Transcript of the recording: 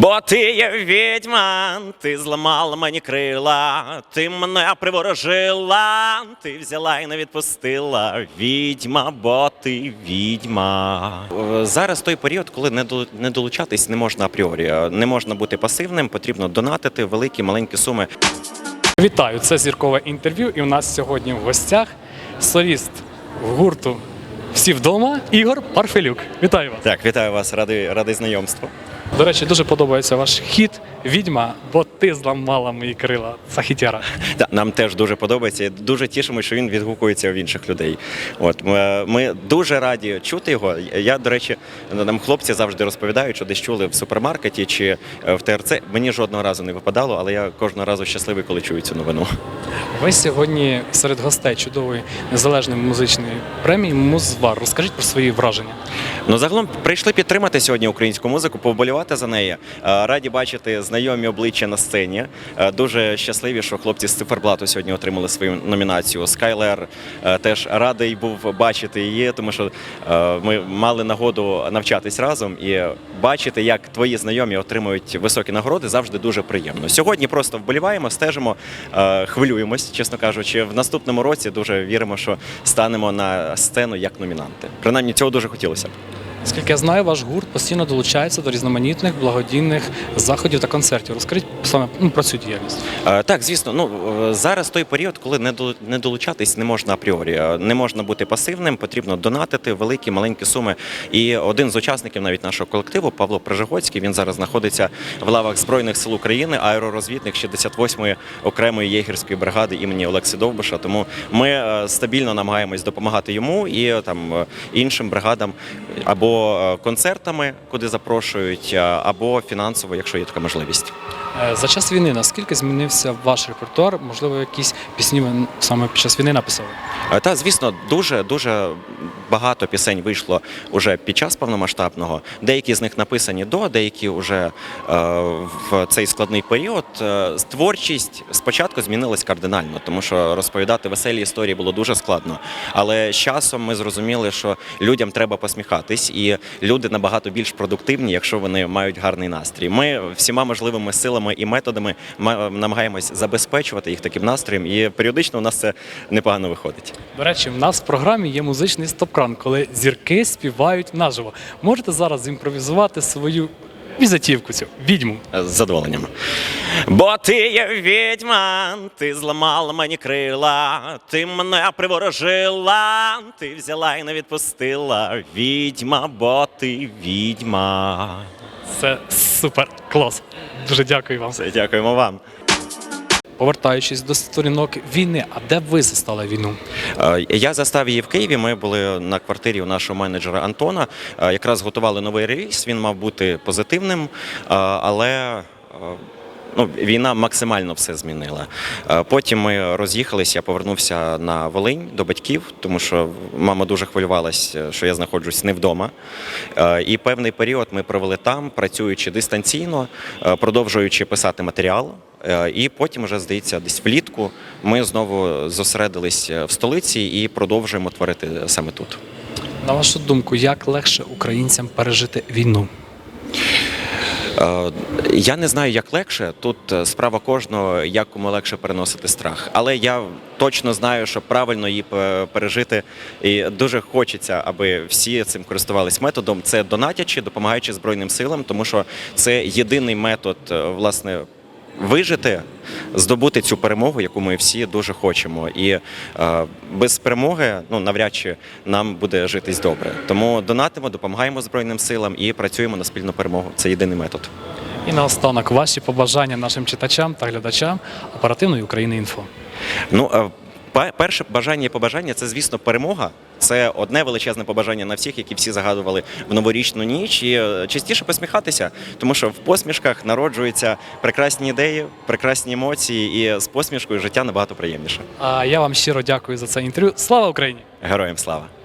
Бо ти є відьма, ти зламала мені крила, ти мене приворожила, ти взяла і не відпустила. Відьма, бо ти відьма. Зараз той період, коли не до- не долучатись не можна апріорі. Не можна бути пасивним, потрібно донатити великі, маленькі суми. Вітаю, це зіркове інтерв'ю. І у нас сьогодні в гостях соліст гурту Всі вдома Ігор Парфелюк. Вітаю вас. Так, вітаю вас, радий, радий знайомству. До речі, дуже подобається ваш хіт Відьма, бо ти зламала мої крила. Сахітяра. Да, нам теж дуже подобається. і Дуже тішимо, що він відгукується в інших людей. От ми, ми дуже раді чути його. Я, до речі, нам хлопці завжди розповідають, що десь чули в супермаркеті чи е, в ТРЦ. Мені жодного разу не випадало, але я кожного разу щасливий, коли чую цю новину. Ви сьогодні серед гостей чудової незалежної музичної премії Музвар. Розкажіть про свої враження. Ну, загалом прийшли підтримати сьогодні українську музику, повболівати за неї. Е, Раді бачити знайомі обличчя на сцені. Е, Дуже щасливі, що хлопці з циферблату сьогодні отримали свою номінацію. Скайлер теж радий був бачити її, тому що е, ми мали нагоду навчатись разом і бачити, як твої знайомі отримують високі нагороди, завжди дуже приємно. Сьогодні просто вболіваємо, стежимо, хвилюємось, чесно кажучи. В наступному році дуже віримо, що станемо на сцену як номінанти. Принаймні цього дуже хотілося б. Скільки я знаю, ваш гурт постійно долучається до різноманітних благодійних заходів та концертів. Розкажіть саме ну, про цю діяльність. Е, Так, звісно, ну е, зараз той період, коли не до- не долучатись не можна апріорі. Е, Не можна бути пасивним, потрібно донатити великі, маленькі суми. І один з учасників навіть нашого колективу, Павло Прижигоцький, він зараз знаходиться в лавах Збройних сил України, аеророзвідник 68-ї окремої єгерської бригади імені Олекси Довбиша. Тому ми стабільно намагаємось допомагати йому і там іншим бригадам або е, концертами, куди запрошують, е, або фінансово, якщо є така можливість. Е, За час війни наскільки змінився ваш репертуар? Можливо, якісь пісні ви саме під час війни написали? Е, Та звісно, дуже дуже багато пісень вийшло уже під час повномасштабного. Деякі з них написані до, деякі вже е, в цей складний період. Творчість спочатку змінилась кардинально, тому що розповідати веселі історії було дуже складно. Але з часом ми зрозуміли, що людям треба посміхатись, і люди набагато більш продуктивні, якщо вони мають гарний настрій. Ми всіма можливими силами і методами ма- намагаємось забезпечувати їх таким настроєм, і періодично у нас це непогано виходить. До речі, в нас в програмі є музичний стоп-кран, коли зірки співають наживо. Можете зараз зімпровізувати свою візитівку цю відьму. З задоволенням. Бо ти є відьма, ти зламала мені крила, ти мене приворожила, ти взяла і не відпустила. Відьма, бо ти відьма. Це супер клас. Дуже дякую вам. Все, дякуємо вам. Повертаючись до сторінок війни, а де ви застали війну? Е, Я застав її в Києві. Ми були на квартирі у нашого менеджера Антона. Е, Якраз готували новий реліз. Він мав бути позитивним, е, але. Е, Ну, війна максимально все змінила. Е, Потім ми роз'їхалися, я повернувся на Волинь до батьків, тому що мама дуже хвилювалася, що я знаходжусь не вдома. Е, І певний період ми провели там, працюючи дистанційно, е, продовжуючи писати матеріал. Е, І потім, вже здається, десь влітку ми знову зосередились в столиці і продовжуємо творити саме тут. На вашу думку, як легше українцям пережити війну? Е, Я не знаю, як легше. Тут е, справа кожного, як кому легше переносити страх. Але я точно знаю, що правильно її пережити. І дуже хочеться, аби всі цим користувались методом. Це донатячи, допомагаючи Збройним силам, тому що це єдиний метод, е, власне. Вижити, здобути цю перемогу, яку ми всі дуже хочемо, і е, без перемоги ну навряд чи нам буде житись добре. Тому донатимо, допомагаємо збройним силам і працюємо на спільну перемогу. Це єдиний метод. І наостанок ваші побажання нашим читачам та глядачам оперативної України інфо. Ну, е, перше бажання і побажання це, звісно, перемога. Це одне величезне побажання на всіх, які всі загадували в новорічну ніч. І е, частіше посміхатися, тому що в посмішках народжуються прекрасні ідеї, прекрасні емоції, і з посмішкою життя набагато приємніше. А я вам щиро дякую за це інтерв'ю. Слава Україні! Героям слава!